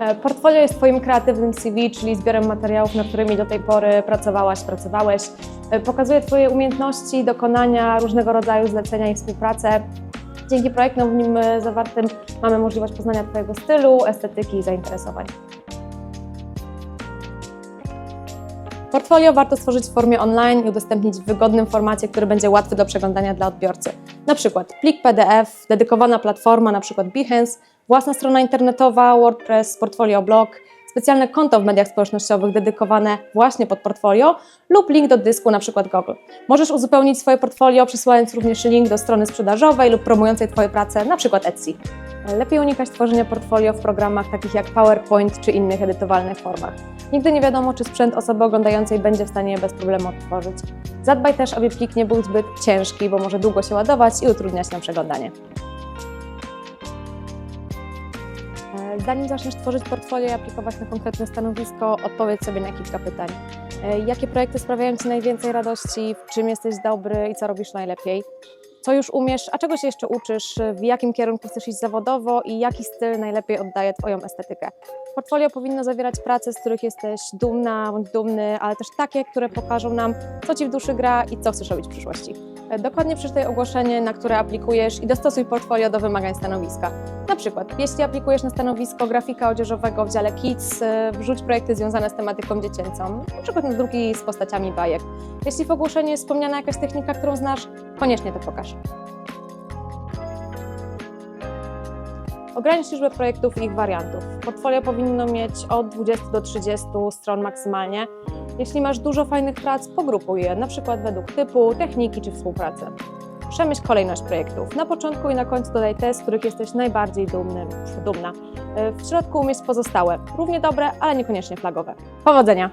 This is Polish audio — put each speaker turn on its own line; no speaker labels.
E, Portfolio jest Twoim kreatywnym CV, czyli zbiorem materiałów, nad którymi do tej pory pracowałaś, pracowałeś. E, Pokazuje Twoje umiejętności, dokonania, różnego rodzaju zlecenia i współpracę. Dzięki projektom w nim e, zawartym mamy możliwość poznania Twojego stylu, estetyki i zainteresowań. Portfolio warto stworzyć w formie online i udostępnić w wygodnym formacie, który będzie łatwy do przeglądania dla odbiorcy. Na przykład plik PDF, dedykowana platforma, na przykład Behance, własna strona internetowa, WordPress, portfolio blog, specjalne konto w mediach społecznościowych dedykowane właśnie pod portfolio lub link do dysku, na przykład Google. Możesz uzupełnić swoje portfolio przesyłając również link do strony sprzedażowej lub promującej Twoje prace, na przykład Etsy. Lepiej unikać tworzenia portfolio w programach takich jak PowerPoint czy innych edytowalnych formach. Nigdy nie wiadomo, czy sprzęt osoby oglądającej będzie w stanie je bez problemu odtworzyć. Zadbaj też, aby plik nie był zbyt ciężki, bo może długo się ładować i utrudniać nam przeglądanie. E, Zanim zaczniesz tworzyć portfolio i aplikować na konkretne stanowisko, odpowiedz sobie na kilka pytań. E, Jakie projekty sprawiają Ci najwięcej radości, w czym jesteś dobry i co robisz najlepiej? Co już umiesz, a czego się jeszcze uczysz, w jakim kierunku chcesz iść zawodowo i jaki styl najlepiej oddaje Twoją estetykę? Portfolio powinno zawierać prace, z których jesteś dumna bądź dumny, ale też takie, które pokażą nam, co Ci w duszy gra i co chcesz robić w przyszłości. Dokładnie przeczytaj ogłoszenie, na które aplikujesz i dostosuj portfolio do wymagań stanowiska. Na przykład, jeśli aplikujesz na stanowisko grafika odzieżowego w dziale Kids, e, wrzuć projekty związane z tematyką dziecięcą, na przykład na drugi z postaciami bajek. Jeśli w ogłoszeniu jest wspomniana jakaś technika, którą znasz, koniecznie to pokaż. Ogranicz liczbę projektów i ich wariantów. Portfolio powinno mieć od 20 do 30 stron maksymalnie. Jeśli masz dużo fajnych prac, pogrupuj je, na przykład według typu, techniki czy współpracy. Przemyśl kolejność projektów. Na początku i na końcu dodaj te, z których jesteś najbardziej dumny, dumna. W środku umieść pozostałe, równie dobre, ale niekoniecznie flagowe. Powodzenia!